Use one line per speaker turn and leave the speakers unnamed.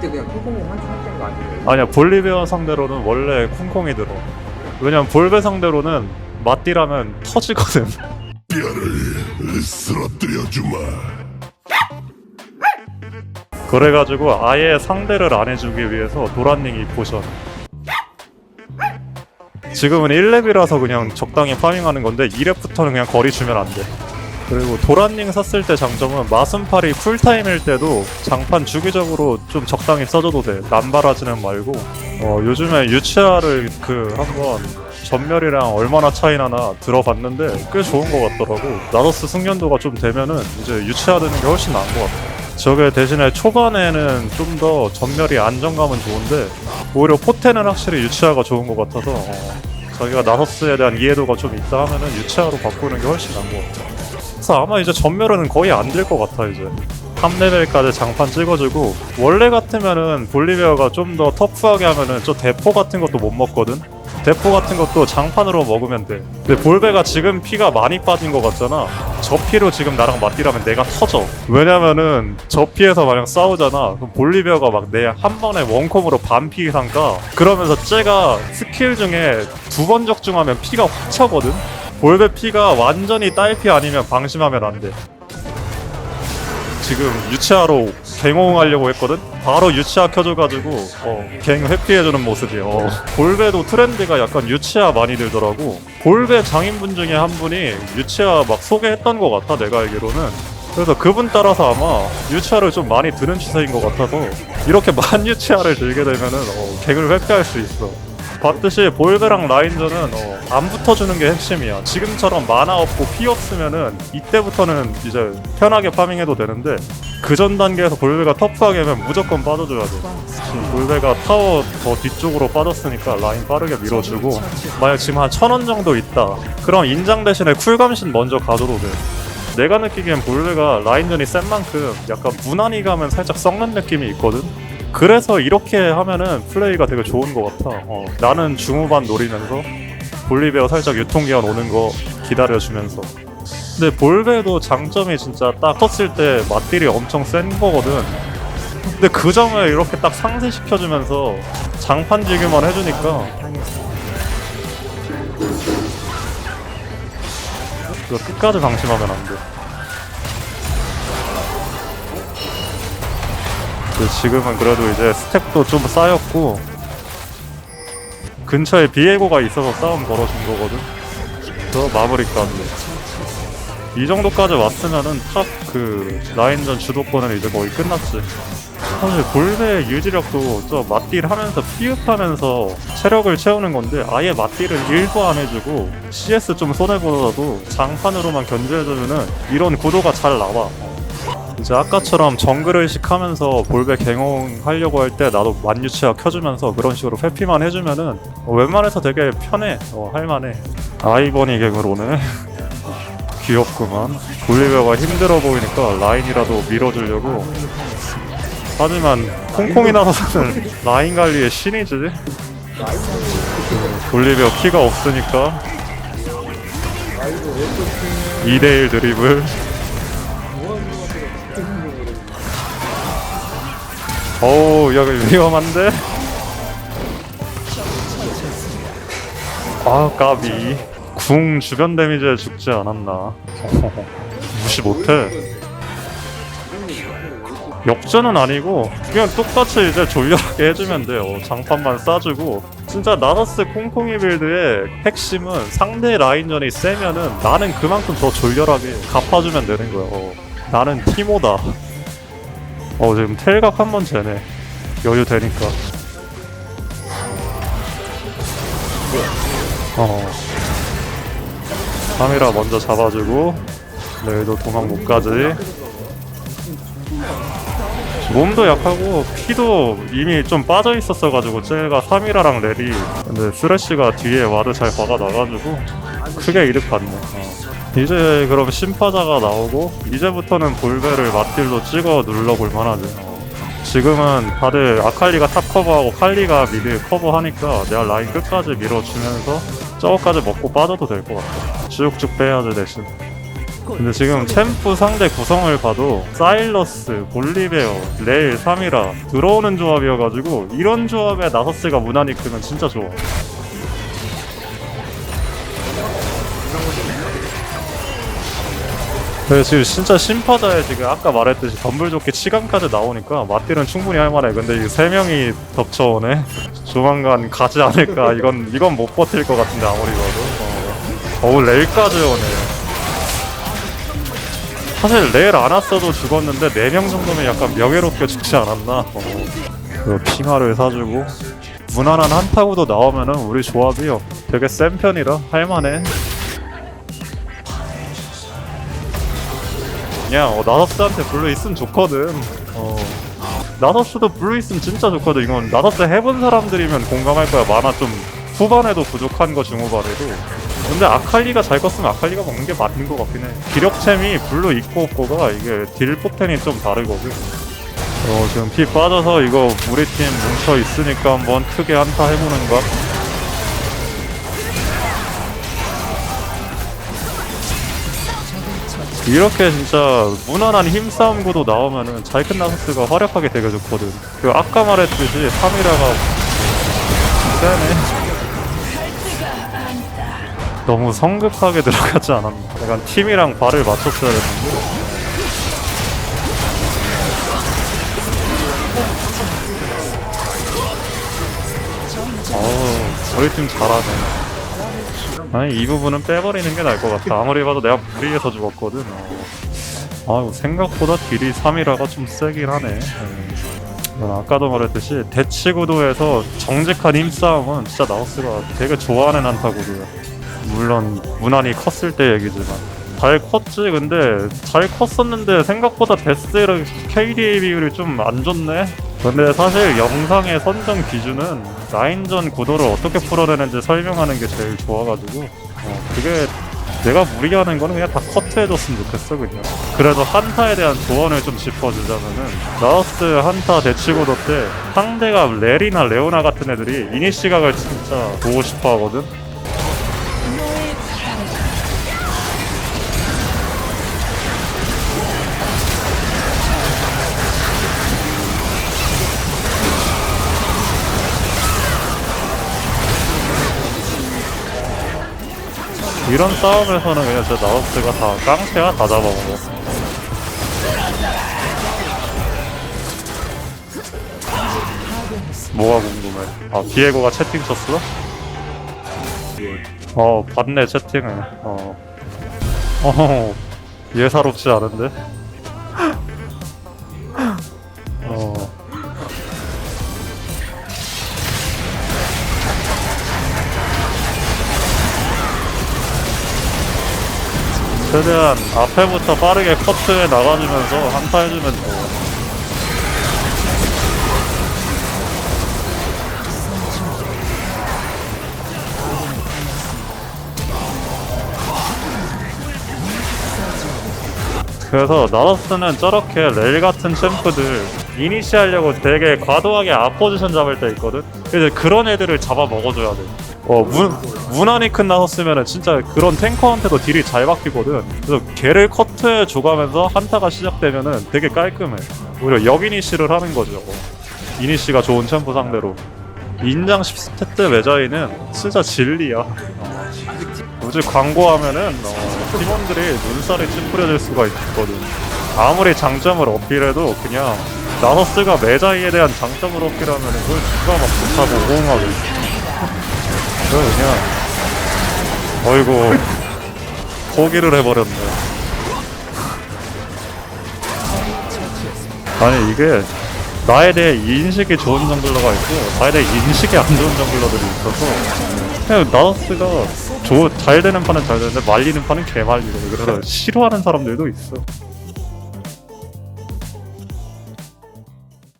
그냥 거 아니에요?
아니야 볼리비아 상대로는 원래 쿵콩이 들어 왜냐면 볼베 상대로는 맞디라면 터지거든
뼈를 쓰러뜨려 주마.
그래가지고 아예 상대를 안 해주기 위해서 도란닝이 포션 지금은 1렙이라서 그냥 적당히 파밍하는 건데 2렙부터는 그냥 거리 주면 안 돼. 그리고 도란닝 샀을 때 장점은 마순팔이 풀타임일 때도 장판 주기적으로 좀 적당히 써줘도 돼. 남발하지는 말고. 어, 요즘에 유치아를 그 한번 전멸이랑 얼마나 차이 나나 들어봤는데 꽤 좋은 것 같더라고. 나더스 숙련도가 좀 되면은 이제 유치아 되는 게 훨씬 나은 것 같아 저게 대신에 초반에는 좀 더 전멸이 안정감은 좋은데 오히려 포텐은 확실히 유치아가 좋은 것 같아서 어, 자기가 나서스에 대한 이해도가 좀 있다 하면은 유치아로 바꾸는 게 훨씬 나은 것 같아. 그래서 아마 이제 전멸은 거의 안 될 것 같아 이제. 3레벨까지 장판 찍어주고 원래 같으면은 볼리비아가 좀 더 터프하게 하면은 저 대포 같은 것도 못 먹거든. 대포 같은 것도 장판으로 먹으면 돼. 근데 볼베가 지금 피가 많이 빠진 것 같잖아. 저 피로 지금 나랑 맞디라면 내가 터져. 왜냐면은 저 피에서 만약 싸우잖아. 그럼 볼리비아가 막 내 한 번에 원콤으로 반피 이상 가. 그러면서 쟤가 스킬 중에 두 번 적중하면 피가 확 차거든. 볼베 피가 완전히 딸피 아니면 방심하면 안 돼. 지금 유치아로 갱호응하려고 했거든? 바로 유치아 켜줘가지고 어, 갱 회피해주는 모습이에요. 어. 볼베도 트렌드가 약간 유치아 많이 들더라고. 볼베 장인분 중에 한 분이 유치아 막 소개했던 것 같아 내가 알기로는. 그래서 그분 따라서 아마 유치아를 좀 많이 드는 추세인 것 같아서 이렇게 만 유치아를 들게 되면은 어, 갱을 회피할 수 있어. 봤듯이 볼베랑 라인전은 어, 안 붙어주는 게 핵심이야. 지금처럼 마나 없고 피 없으면은 이때부터는 이제 편하게 파밍해도 되는데 그 전 단계에서 볼베가 터프하게 하면 무조건 빠져줘야 돼. 지금 볼베가 타워 더 뒤쪽으로 빠졌으니까 라인 빠르게 밀어주고 만약 지금 한 천 원 정도 있다. 그럼 인장 대신에 쿨감신 먼저 가줘도 돼. 내가 느끼기엔 볼베가 라인전이 센 만큼 약간 무난히 가면 살짝 썩는 느낌이 있거든. 그래서 이렇게 하면은 플레이가 되게 좋은 것 같아. 어, 나는 중후반 노리면서 볼리베어 살짝 유통기한 오는 거 기다려주면서. 근데 볼베도 장점이 진짜 딱 컸을 때 맛딜이 엄청 센 거거든. 근데 그 점을 이렇게 딱 상쇄시켜주면서 장판 지기만 해주니까 이거 끝까지 방심하면 안 돼. 근데 지금은 그래도 이제 스택도 좀 쌓였고 근처에 비에고가 있어서 싸움 걸어준 거거든. 그래서 마무리까지. 이 정도까지 왔으면은 탑 그 라인전 주도권은 이제 거의 끝났지. 사실 볼베의 유지력도 저 맞딜 하면서 피흡하면서 체력을 채우는 건데 아예 맞딜을 1도 안 해주고 CS 좀 손해보더라도 장판으로만 견제해주면은 이런 구도가 잘 나와. 이제 아까처럼 정글 의식 하면서 볼베 갱홍 하려고 할 때 나도 만유치아 켜주면서 그런 식으로 회피만 해주면은 어, 웬만해서 되게 편해. 어, 할만해. 아이버니 갱으로 오네 귀엽구만. 볼리베가 힘들어 보이니까 라인이라도 밀어주려고. 하지만 콩콩이 나서는 라인 관리의 신이지. 볼리베어 키가 없으니까. 2대1 드리블 어우 여기 위험한데? 아 까비. 궁 주변 데미지에 죽지 않았나? 무시 못해. 역전은 아니고 그냥 똑같이 이제 졸렬하게 해주면 돼요. 장판만 싸주고. 진짜 나더스 콩콩이 빌드의 핵심은 상대 라인전이 세면은 나는 그만큼 더 졸렬하게 갚아주면 되는 거예요. 어, 나는 티모다 어 지금 텔각 한 번 재네. 여유 되니까. 어. 카미라 먼저 잡아주고 레이도 도망 못 가지. 몸도 약하고 피도 이미 좀 빠져 있었어가지고 쟤가 3이라랑 레리. 근데 쓰레쉬가 뒤에 와드 잘 박아놔가지고 크게 이득 봤네. 어. 이제 그럼 심파자가 나오고 이제부터는 볼베를 맞딜로 찍어 눌러볼 만하지 어. 지금은 다들 아칼리가 탑 커버하고 칼리가 미드 커버하니까 내가 라인 끝까지 밀어주면서 저거까지 먹고 빠져도 될 것 같아 쭉쭉 빼야지 대신 근데 지금 챔프 상대 구성을 봐도 사일러스, 볼리베어, 레일, 사미라 들어오는 조합이어가지고 이런 조합에 나서스가 무난히 크면 진짜 좋아. 네, 지금 진짜 심파자에 지금 아까 말했듯이 덤블조끼 치감까지 나오니까 맞딜은 충분히 할 만해. 근데 이 세 명이 덮쳐오네. 조만간 가지 않을까. 이건 이건 못 버틸 것 같은데 아무리 봐도. 어, 우 레일까지 오네. 사실 레일 안 왔어도 죽었는데 4명 정도면 약간 명예롭게 죽지 않았나? 어. 그 핑화를 사주고 무난한 한타구도 나오면은 우리 조합이요 되게 센 편이라 할만해. 그냥 어, 나서스한테 블루 있으면 좋거든. 어. 나서스도 블루 있으면 진짜 좋거든. 이건 나서스 해본 사람들이면 공감할 거야. 만화 좀 후반에도 부족한 거 중후반에도. 근데 아칼리가 잘 컸으면 아칼리가 먹는 게 맞는 것 같긴 해. 기력챔이 블루 있고 없고가 이게 딜 포텐이 좀 다르거든. 어, 지금 피 빠져서 이거 우리 팀 뭉쳐 있으니까 한번 크게 한타 해보는 거. 이렇게 진짜 무난한 힘싸움 구도 나오면은 자이큰 나서스가 활약하기 되게 좋거든. 그 아까 말했듯이 3이라가 세네. 너무 성급하게 들어가지 않았나. 약간 팀이랑 발을 맞췄어야 했는데. 어우, 우리 팀 잘하네. 아니, 이 부분은 빼버리는 게 나을 것 같아. 아무리 봐도 내가 무리해서 죽었거든. 어. 아, 생각보다 딜이 3이라가 좀 세긴 하네. 음. 난 아까도 말했듯이 대치 구도에서 정직한 힘싸움은 진짜 나우스가 되게 좋아하는 한타구도야. 물론 무난히 컸을 때 얘기지만 잘 컸지 근데 잘 컸었는데 생각보다 데스랑 KDA 비율이 좀 안 좋네 근데 사실 영상의 선정 기준은 라인전 구도를 어떻게 풀어내는지 설명하는 게 제일 좋아가지고 어, 그게 내가 무리하는 거는 그냥 다 커트해줬으면 좋겠어 그냥. 그래도 한타에 대한 조언을 좀 짚어주자면은 라오스 한타 대치구도 때 상대가 레리나 레오나 같은 애들이 이니 시각을 진짜 보고 싶어 하거든 이런 싸움에서는 그냥 저 나우스가 다 깡패야 다 잡아먹어. 뭐가 궁금해? 아 디에고가 채팅 쳤어? 어 봤네 채팅을. 어. 어 예사롭지 않은데? 최대한 앞에부터 빠르게 커트해 나가주면서 한타 해주면 좋아. 그래서 나더스는 저렇게 레일 같은 챔프들 이니시하려고 되게 과도하게 앞포지션 잡을 때 있거든. 그래서 그런 애들을 잡아 먹어줘야 돼. 어, 문, 무난히 큰 나섰으면 진짜 그런 탱커한테도 딜이 잘 박히거든. 그래서 걔를 커트해 줘가면서 한타가 시작되면은 되게 깔끔해. 오히려 역이니시를 하는 거죠. 이니시가 좋은 챔프 상대로. 인장 10스탯 때 메자이는 진짜 진리야. 어. 굳이 광고하면은 어, 팀원들이 눈살이 찌푸려질 수가 있거든. 아무리 장점을 어필해도 그냥 나서스가 메자이에 대한 장점을 어필하면은 그걸 누가 막 좋다고 호응하고. 그냥 어이구 포기를 해버렸네. 아니 이게 나에 대해 인식이 좋은 정글러가 있고 나에 대해 인식이 안 좋은 정글러들이 있어서 그냥 나우스가 조, 잘 되는 판은 잘 되는데 말리는 판은 개 말리고 그래서 싫어하는 사람들도 있어